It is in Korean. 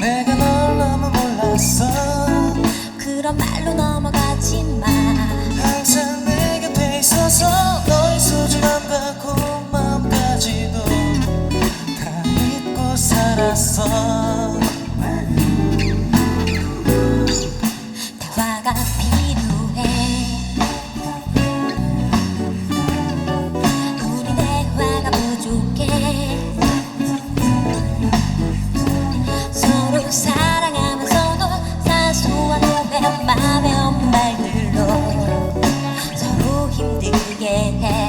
내가 널 너무 몰랐어. 그런 말로 넘어가지 마. 항상 내 곁에 있어서 너의 소중함과 고마움까지도 다 잊고 살았어. head.